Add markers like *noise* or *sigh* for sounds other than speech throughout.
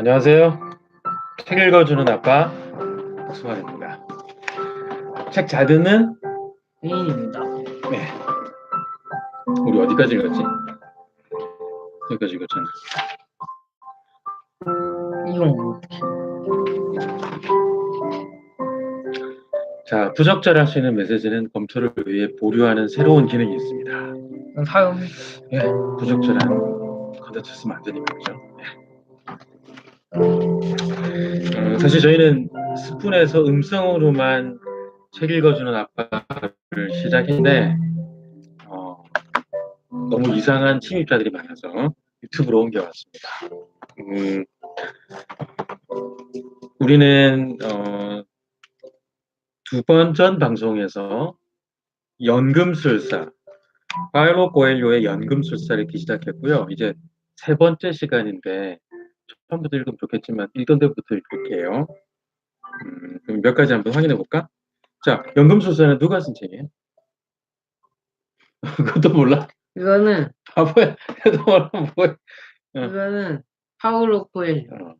안녕하세요. 책 읽어주는 아빠 박수환입니다. 책잘 듣는 회인입니다. 네. 우리 어디까지 읽었지? 여기까지 읽었잖아. 이용 자, 부적절할 수 있는 메시지는 검토를 위해 보류하는 새로운 기능이 있습니다. 사용 예, 부적절한 컨텐츠 쓰면 안 되니까 그죠? 음, 사실 저희는 스푼에서 음성으로만 책 읽어주는 아빠를 시작했는데 어, 너무 이상한 침입자들이 많아서 유튜브로 옮겨왔습니다. 음, 우리는 어, 두번 전 방송에서 연금술사 파일로 코엘료의 연금술사를 읽기 시작했고요. 이제 세 번째 시간인데 처음부터 읽으면 좋겠지만 읽던 데부터 읽을게요. 음, 그럼 몇 가지 한번 확인해 볼까? 자, 연금술사는 누가 쓴 책이에요? *laughs* 그것도 몰라? 이거는 바보야. *laughs* 해도 몰라 뭐야. 응. 이거는 파울로 코엘료 어.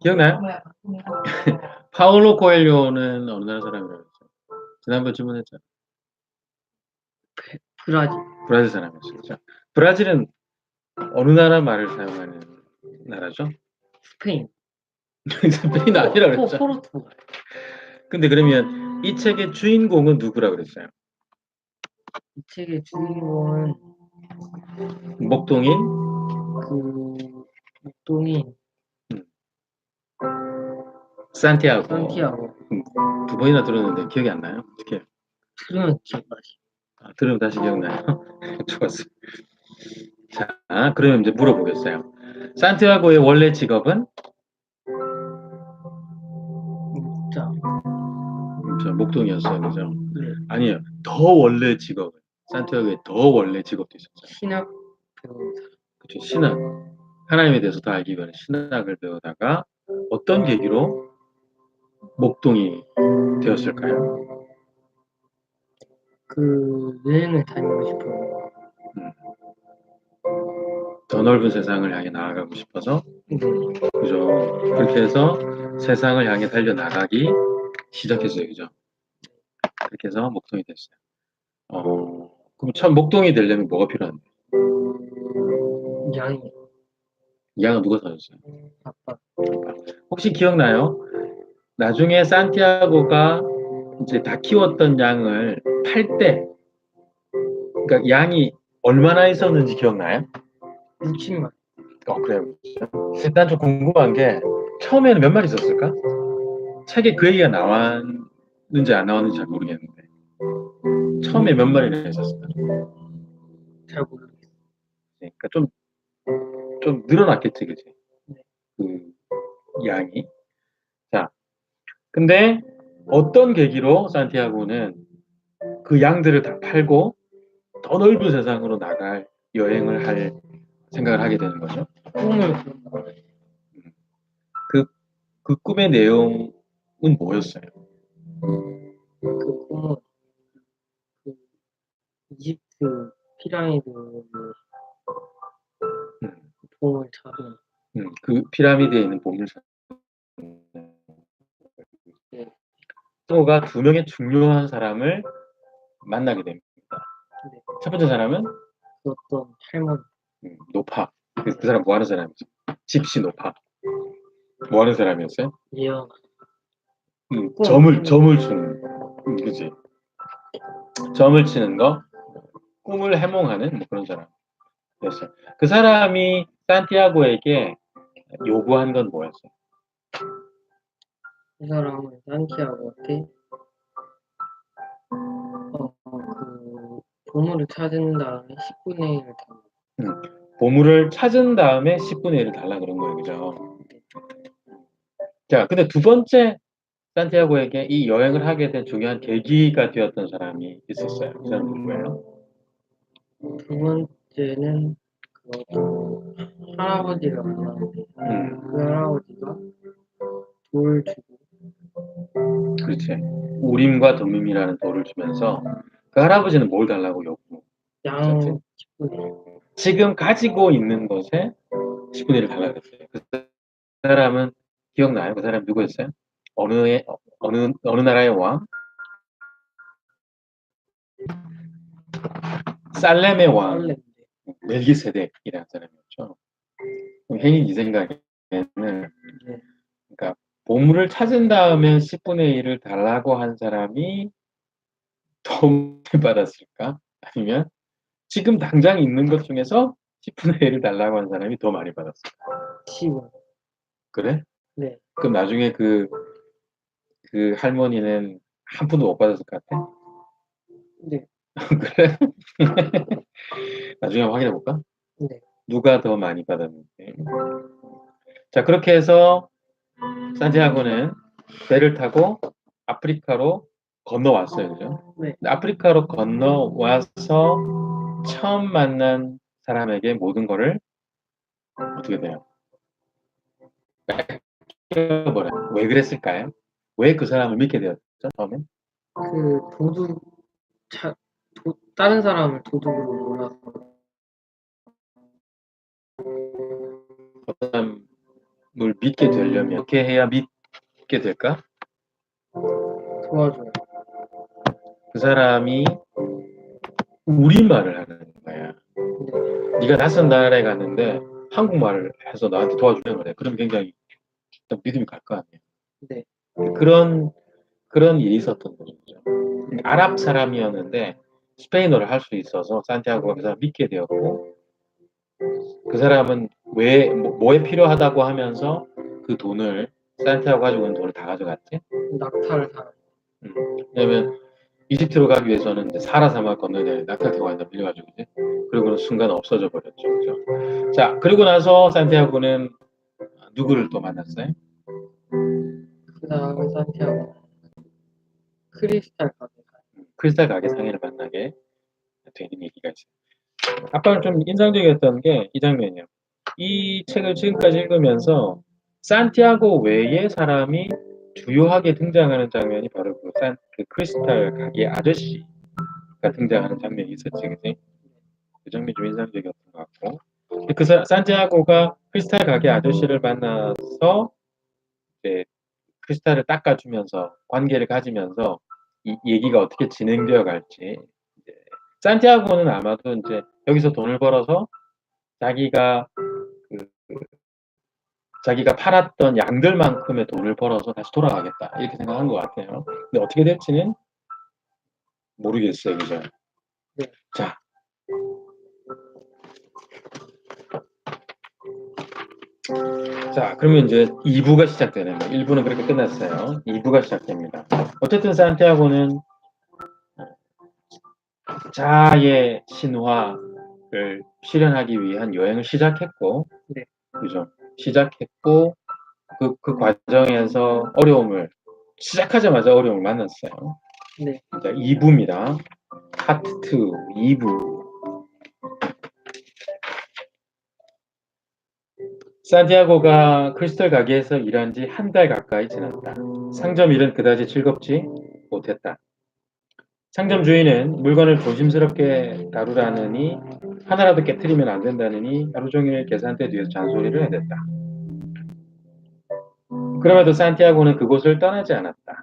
기억나요? *laughs* 파울로 코엘료는 어느 나라 사람이라고 했죠? 지난번 질문했죠. 브라질 브라질 사람이었어요. 그죠? 브라질은 어느 나라 말을 사용하는 나라죠? 스페인 *laughs* 스페인 아니라 포, 그랬죠. 포르투갈 근데 그러면 이 책의 주인공은 누구라 그랬어요? 이 책의 주인공은 목동인 그 목동인 산티아고. 산티아고 두 번이나 들었는데 기억이 안 나요? 어떻게? 들으면 기억나지 아, 들으면 다시 기억나요? *laughs* 좋았어요. 자, 그러면 이제 물어보겠어요. 산티아고의 원래 직업은 저 목동이었어요, 그죠? 네. 아니에요. 더 원래 직업은 산티아고의 더 원래 직업도 있었어요. 신학 배우사 그쵸? 신학. 하나님에 대해서 더 알기 위해 신학을 배우다가 어떤 계기로 목동이 되었을까요? 그 여행을 다니고 싶어요 더 넓은 세상을 향해 나아가고 싶어서 네. 그죠? 그렇게 해서 세상을 향해 달려 나가기 시작했어요, 그죠? 그렇게 해서 목동이 됐어요. 어, 그럼 참 목동이 되려면 뭐가 필요한데? 양이 양은 누가 사줬어요? 아빠 혹시 기억나요? 나중에 산티아고가 이제 다 키웠던 양을 팔 때, 그러니까 양이 얼마나 있었는지 기억나요? 60만 어, 그래요. 일단 좀 궁금한 게 처음에는 몇 마리 있었을까? 책에 그 얘기가 나왔는지 안 나왔는지 잘 모르겠는데 처음에 몇 마리나 있었을까? 잘 모르겠어요 그러니까 좀, 좀 늘어났겠지, 그지? 네. 그 양이. 자, 근데 어떤 계기로 산티아고는 그 양들을 다 팔고 더 넓은 세상으로 나갈 여행을 할 생각을 하게 되는 거죠. 꿈을 거예요. 그 꿈의 내용은 뭐였어요? 그 꿈은 그 이집트 피라미드의 음, 보물 찾은 음, 그 피라미드에 있는 보물상. 또가 두 명의 중요한 사람을 만나게 됩니다. 네. 첫 번째 사람은 그 어떤 할머니 음, 노파. 그, 그 사람 뭐 하는 사람이죠? 집시 노파. 뭐 하는 사람이었어요? 예언 음, 꿈. 점을 점을 주는 음, 그지 점을 치는 거 꿈을 해몽하는 뭐 그런 사람이었어요. 그 사람이 산티아고에게 요구한 건 뭐였어요? 이 사람은 산티아고한테 어, 그 보물을 찾은 다음에 10분의 1을 다 보물을 찾은 다음에 10분의 1을 달라 그런 거예요, 그죠? 자, 근데 두 번째 산티아고에게 이 여행을 하게 된 중요한 계기가 되었던 사람이 있었어요. 그 사람 누구예요? 두 번째는 그 어떤 할아버지가 만나는데 음, 그 할아버지가 돌 주고 그렇지. 우림과 덤밈이라는 돌을 주면서 그 할아버지는 뭘 달라고 요구? 양 지. 10분의 1 지금 가지고 있는 것에 10분의 1을 달라 그랬어요. 그래서 사람은 기억나요? 그 사람 누구였어요? 어느 어느 어느 나라의 왕? 살렘의 왕. 멜기세덱이라는 사람이었죠. 행인 이 생각에는 네. 그러니까 보물을 찾은 다음에 10분의 1을 달라고 한 사람이 더 많이 *laughs* 받았을까? 아니면 지금 당장 있는 것 중에서 10분의 1을 달라고 한 사람이 더 많이 받았을까? 10원. 그래? 네. 그럼 나중에 그, 그 할머니는 한 푼도 못 받았을 것 같아? 네. *laughs* 그래? *laughs* 나중에 확인해 볼까? 네. 누가 더 많이 받았는지. 자, 그렇게 해서 산티아고는 배를 타고 아프리카로 건너왔어요. 그죠? 네. 아프리카로 건너와서 처음 만난 사람에게 모든 거를 어떻게 돼요? 뺏겨버려. 왜 그랬을까요? 왜 그 사람을 믿게 되었죠? 처음에? 그 도둑 차, 도, 다른 사람을 도둑으로 몰아서 어떤 사람을 믿게 되려면 어떻게 해야 믿게 될까? 도와줘요. 그 사람이 우리말을 하는 거야. 네. 네가 낯선 나라에 갔는데 한국말을 해서 나한테 도와주려고 그래. 그럼 굉장히 일단 믿음이 갈 거 아니에요. 네. 그런 그런 일이 있었던 거죠. 아랍 사람이었는데 스페인어를 할 수 있어서 산티아고가 그 사람 믿게 되었고 그 사람은 왜 뭐, 뭐에 필요하다고 하면서 그 돈을 산티아고 가지고 있는 돈을 다 가져갔지. 낙타를 사. 왜냐면 이집트로 가기 위해서는 이제 사라 사막 건너야 되는데 낙타 타고 왔다 밀려가지고 이제 그리고는 순간 없어져 버렸죠. 그죠? 자 그리고 나서 산티아고는 누구를 또 만났어요? 그 다음에 산티아고 크리스탈 가게. 크리스탈 가게 상인을 만나게 되는 얘기가 있어요. 아빠는 좀 인상적이었던 게 이 장면이에요. 이 책을 지금까지 읽으면서 산티아고 외의 사람이 주요하게 등장하는 장면이 바로 그, 산, 그 크리스탈 가게 아저씨가 등장하는 장면이 있었지, 그지? 그 장면이 좀 인상적이었던 것 같고. 그 사- 산티아고가 크리스탈 가게 아저씨를 만나서 이제 크리스탈을 닦아주면서 관계를 가지면서 이 얘기가 어떻게 진행되어 갈지. 이제 산티아고는 아마도 이제 여기서 돈을 벌어서 자기가 그, 그 자기가 팔았던 양들만큼의 돈을 벌어서 다시 돌아가겠다 이렇게 생각한 것 같아요. 근데 어떻게 될지는 모르겠어요, 그죠? 네. 자, 자, 그러면 이제 2부가 시작되네요. 1부는 그렇게 끝났어요. 2부가 시작됩니다. 어쨌든 산티아고는 자아의 신화를 실현하기 위한 여행을 시작했고, 네. 그죠? 시작했고, 그, 그 과정에서 어려움을, 시작하자마자 어려움을 만났어요. 네. 자, 2부입니다. 파트 2, 2부. 산티아고가 크리스탈 가게에서 일한 지 한 달 가까이 지났다. 상점 일은 그다지 즐겁지 못했다. 상점 주인은 물건을 조심스럽게 다루라느니 하나라도 깨뜨리면 안 된다느니 하루 종일 계산대 뒤에서 잔소리를 해댔다. 그럼에도 산티아고는 그곳을 떠나지 않았다.